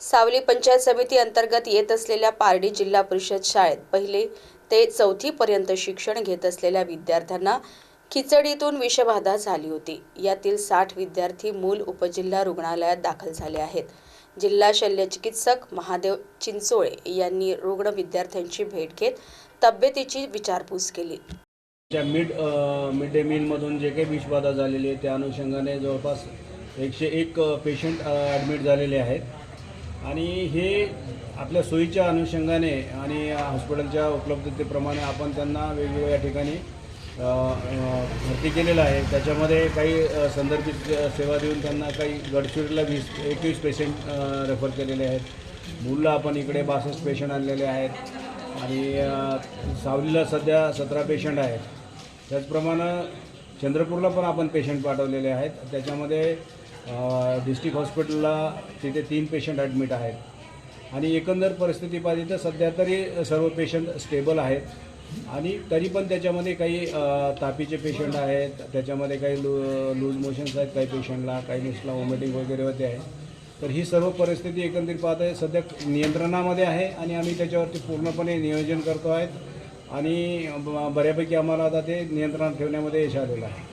सावली पंचायत समिती अंतर्गत येत असलेल्या पारडी जिल्हा परिषद शाळेत पहिले ते चौथीपर्यंत शिक्षण घेत असलेल्या विद्यार्थ्यांना खिचडीतून विषबाधा झाली होती. यातील साठ विद्यार्थी मूल उपजिल्हा रुग्णालयात दाखल झाले आहेत. जिल्हा शल्यचिकित्सक महादेव चिंचोळे यांनी रुग्ण विद्यार्थ्यांची भेट घेत तब्येतीची विचारपूस केली. त्या मिड मिड डे मीलमधून जे काही विषबाधा झालेली आहे त्या अनुषंगाने जवळपास एकशे एक पेशंट ॲडमिट झालेले आहेत. आणि हे आपल्या सोयीच्या अनुषंगाने आणि हॉस्पिटलच्या उपलब्धतेप्रमाणे आपण त्यांना वेगवेगळ्या ठिकाणी भरती केलेलं आहे. त्याच्यामध्ये काही संदर्भित सेवा देऊन त्यांना काही गडचिरोलीला वीस एकवीस पेशंट रेफर केलेले आहेत. मुलला आपण इकडे बासष्ट पेशंट आणलेले आहेत. आणि सावलीला सध्या सतरा पेशंट आहेत. त्याचप्रमाणे चंद्रपूरला पण आपण पेशंट पाठवलेले आहेत. त्याच्यामध्ये डिस्ट्रिक्ट हॉस्पिटलला तिथे तीन पेशंट ॲडमिट आहेत. आणि एकंदर परिस्थिती पाहिजे तर सध्या तरी सर्व पेशंट स्टेबल आहेत. आणि तरी पण त्याच्यामध्ये काही तापीचे पेशंट आहेत. त्याच्यामध्ये काही लू लूज मोशन्स आहेत काही पेशंटला काही नुसला वॉमिटिंग वगैरे होते आहे. तर ही सर्व परिस्थिती एकंदरीत पाहत आहे सध्या नियंत्रणामध्ये आहे आणि आम्ही त्याच्यावरती पूर्णपणे नियोजन करतो आहेत आणि ब- बऱ्यापैकी आम्हाला आता ते नियंत्रणात ठेवण्यामध्ये यश आलेलं आहे.